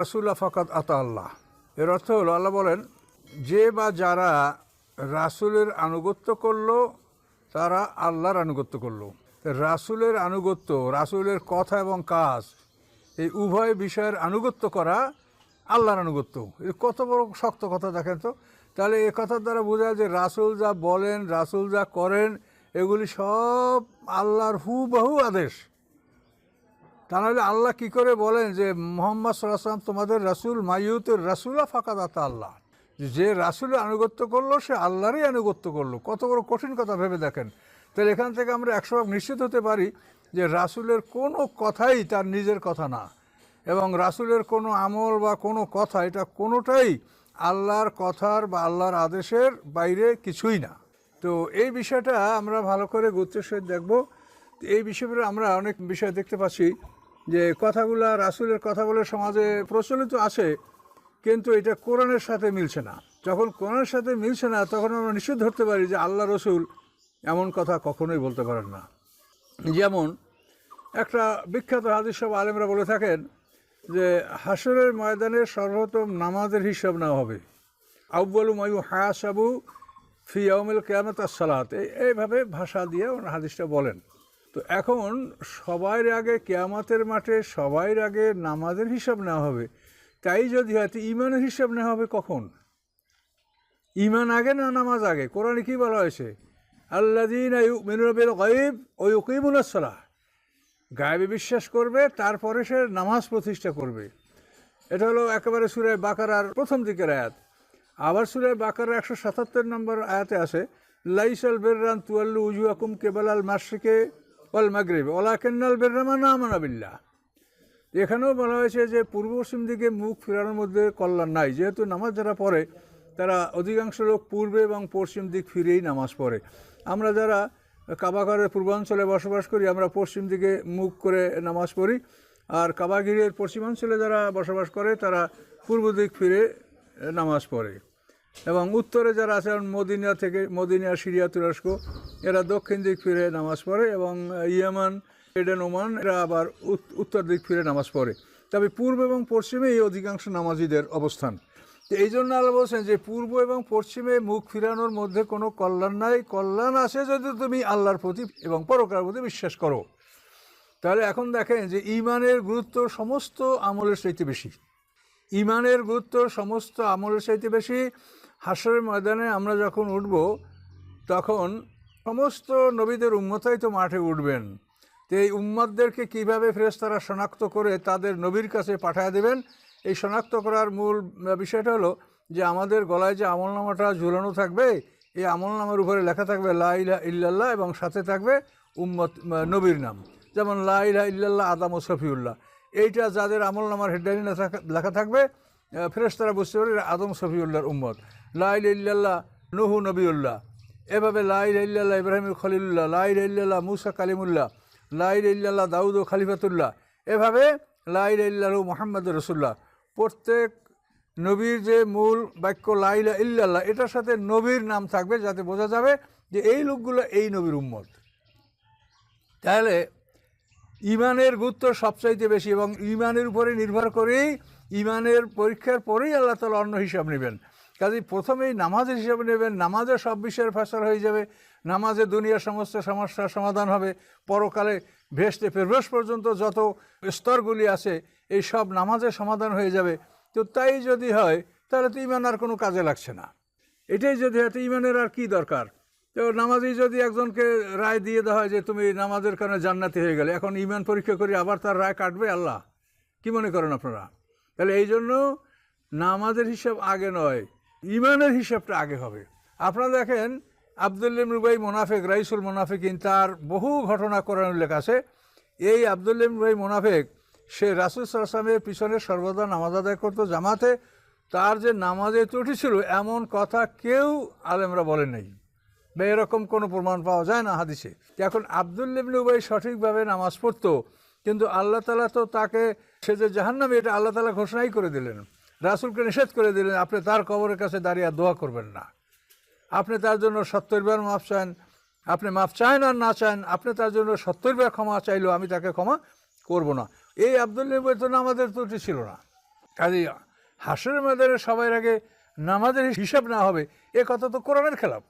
রাসুল্লাহ ফকাত আতা আল্লাহ। এর অর্থ হলো, আল্লাহ বলেন, যে বা যারা রাসুলের আনুগত্য করল, তারা আল্লাহর আনুগত্য করল। রাসুলের আনুগত্য, রাসুলের কথা এবং কাজ, এই উভয় বিষয়ের আনুগত্য করা আল্লাহর আনুগত্য। এ কত বড় শক্ত কথা দেখেন তো? তাহলে এ কথার দ্বারা বোঝা যে রাসুল যা বলেন, রাসুল যা করেন, এগুলি সব আল্লাহর হুবহু আদেশ। তা নাহলে আল্লাহ কি করে বলেন যে মোহাম্মদ সাল্লাম তোমাদের রাসুল মাইয়ুতের রাসুলা ফাঁকা দাতা আল্লাহ। যে রাসুলের আনুগত্য করল, সে আল্লাহরই আনুগত্য করল। কত বড় কঠিন কথা ভেবে দেখেন। তাহলে এখান থেকে আমরা একশো ভাগ নিশ্চিত হতে পারি যে রাসুলের কোনো কথাই তার নিজের কথা না। এবং রাসুলের কোনো আমল বা কোনো কথা, এটা কোনোটাই আল্লাহর কথার বা আল্লাহর আদেশের বাইরে কিছুই না। তো এই বিষয়টা আমরা ভালো করে গুরুত্বের সহিত দেখব। এই বিষয়ে আমরা অনেক বিষয় দেখতে পাচ্ছি। যে কথাগুলা রাসুলের কথাগুলো সমাজে প্রচলিত আছে, কিন্তু এটা কোরআনের সাথে মিলছে না। যখন কোরআনের সাথে মিলছে না, তখন আমরা নিশ্চিত ধরতে পারি যে আল্লাহ রসুল এমন কথা কখনোই বলতে পারেন না। যেমন একটা বিখ্যাত হাদিস সব আলেমরা বলে থাকেন যে হাসরের ময়দানে সর্বপ্রথম নামাজের হিসাব নেওয়া হবে। আব্বালু মায়ু হায়াসাবু ফি আউমিল কেয়ামত সালাত। এইভাবে ভাষা দিয়ে ওনার হাদিসটা বলেন। তো এখন সবার আগে কেয়ামতের মাঠে সবার আগে নামাজের হিসাব নেওয়া হবে। তাই যদি হয়, তো ইমানের হিসাব নেওয়া হবে কখন? ইমান আগে না নামাজ আগে? কোরআনে কি বলা হয়েছে? আল্লাদিন মিনুরবিল গাইব ওই উকিমুল্লাহ গায়েবে বিশ্বাস করবে, তারপরে সে নামাজ প্রতিষ্ঠা করবে। এটা হলো একেবারে সুরায় বাকারার প্রথম দিকের আয়াত। আবার সুরায় বাকারার একশো সাতাত্তর নম্বর আয়াতে আসে লাইসাল বেররান তুয়াল্লু উজু আকুম কেবল আল মাসিকে ওয়াল মাগরিব ওলা কেন্নাল বেররামা না এখানেও বলা হয়েছে যে পূর্ব পশ্চিম দিকে মুখ ফেরানোর মধ্যে কল্যাণ নাই। যেহেতু নামাজ যারা পড়ে, তারা অধিকাংশ লোক পূর্বে এবং পশ্চিম দিক ফিরেই নামাজ পড়ে। আমরা যারা কাবাঘরের পূর্বাঞ্চলে বসবাস করি, আমরা পশ্চিম দিকে মুখ করে নামাজ পড়ি। আর কাবাগিরের পশ্চিমাঞ্চলে যারা বসবাস করে, তারা পূর্ব দিক ফিরে নামাজ পড়ে। এবং উত্তরে যারা আছে, যেমন মদিনা থেকে, মদিনা, সিরিয়া, তুরস্ক, এরা দক্ষিণ দিক ফিরে নামাজ পড়ে এবং ইয়ামান, এডেন, ওমান, এরা আবার উত- উত্তর দিক ফিরে নামাজ পড়ে। তবে পূর্ব এবং পশ্চিমে এই অধিকাংশ নামাজিদের অবস্থান। এই জন্য আল্লাহ বলছেন যে, পূর্ব এবং পশ্চিমে মুখ ফিরানোর মধ্যে কোনো কল্যাণ নাই। কল্যাণ আসে যদি তুমি আল্লাহর প্রতি এবং পরকার প্রতি বিশ্বাস করো। তাহলে এখন দেখেন যে, ইমানের গুরুত্ব সমস্ত আমলের চাইতে বেশি। ইমানের গুরুত্ব সমস্ত আমলের চাইতে বেশি। হাসরের ময়দানে আমরা যখন উঠব, তখন সমস্ত নবীদের উম্মতাই তো মাঠে উঠবেন। তো এই উম্মাদদেরকে কীভাবে ফেরেশতারা শনাক্ত করে তাদের নবীর কাছে পাঠায় দেবেন? এই শনাক্ত করার মূল বিষয়টা হলো যে আমাদের গলায় যে আমলনামাটা ঝুলানো থাকবে, এই আমলনামার উপরে লেখা থাকবে, লা ইলাহা ইল্লাল্লাহ এবং সাথে থাকবে উম্মত নবীর নাম। যেমন লাইলা ইল্লাল্লাহ আদাম ও শফিউল্লাহ এইটা যাদের আমলনামার হেডলাইনে লেখা থাকবে ফেরেশতারা বুঝতে পারে আদম শফিউল্লাহর উম্মত, লা ইলাহা ইল্লাল্লাহ, নুহু নবীউল্লাহ। এভাবে লা ইলাহা ইল্লাল্লাহ, ইব্রাহিম খলিলুল্লাহ, লা ইলাহা ইল্লাল্লাহ, মুসা কালিমুল্লাহ, লা ইলাহা ইল্লাল্লাহ, দাউদ ও খালিফাতুল্লাহ, এভাবে লা ইলাহা ইল্লাল্লাহু মোহাম্মদ রসুল্লাহ প্রত্যেক নবীর যে মূল বাক্য লাইলা ইল্লাল্লাহ, এটার সাথে নবীর নাম থাকবে, যাতে বোঝা যাবে যে এই লোকগুলো এই নবীর উম্মত। তাহলে ইমানের গুরুত্ব সবচাইতে বেশি এবং ইমানের উপরে নির্ভর করেই ইমানের পরীক্ষার পরেই আল্লাহ তালা অন্য হিসাব নেবেন। কাজে প্রথমেই নামাজের হিসাব নেবেন, নামাজে সব বিষয়ের ফসল হয়ে যাবে, নামাজে দুনিয়ার সমস্ত সমস্যার সমাধান হবে, পরকালে ভেস্তে প্রবেশ পর্যন্ত যত স্তরগুলি আছে, এই সব নামাজের সমাধান হয়ে যাবে। তো তাই যদি হয়, তাহলে তো ইমান আর কোনো কাজে লাগছে না। এটাই যদি হয়, তো ইমানের আর কি দরকার? তো নামাজই যদি একজনকে রায় দিয়ে দেওয়া হয় যে তুমি নামাজের কারণে জান্নাতি হয়ে গেলে, এখন ইমান পরীক্ষা করে আবার তার রায় কাটবে আল্লাহ। কি মনে করেন আপনারা? তাহলে এই জন্য নামাজের হিসাব আগে নয় ইমানের হিসাবটা আগে হবে। আপনারা দেখেন আবদুল্লিম রুবাই মোনাফেক, রাইসুল মোনাফেকিন, তার বহু ঘটনা করার উল্লেখ আছে। এই আবদুল্লিম রুবাই মোনাফেক, সে রাসুল সাল্লামের পিছনে সর্বদা নামাজ আদায় করতো জামাতে। তার যে নামাজে ত্রুটি ছিল, এমন কথা কেউ আলেমরা বলেন নাই। বা এরকম কোনো প্রমাণ পাওয়া যায় না হাদিসে। এখন আবদুল্লিবনে উবাই সঠিকভাবে নামাজ পড়তো, কিন্তু আল্লাহ তালা তো তাকে সে যে জাহান্নামে, এটা আল্লাহ তালা ঘোষণাই করে দিলেন। রাসুলকে নিষেধ করে দিলেন, আপনি তার কবরের কাছে দাঁড়িয়ে দোয়া করবেন না। আপনি তার জন্য সত্তর বার মাফ চান, আপনি মাফ চান আর না চান, আপনি তার জন্য সত্তর বার ক্ষমা চাইলেও আমি তাকে ক্ষমা করব না। এই আবদুল্লিবের তো আমাদের ত্রুটি ছিল না। কাজে হাসের ময়দানে সবাই আগে নামাজের হিসাব না হবে, এ কথা তো কোরআনের খেলাফ।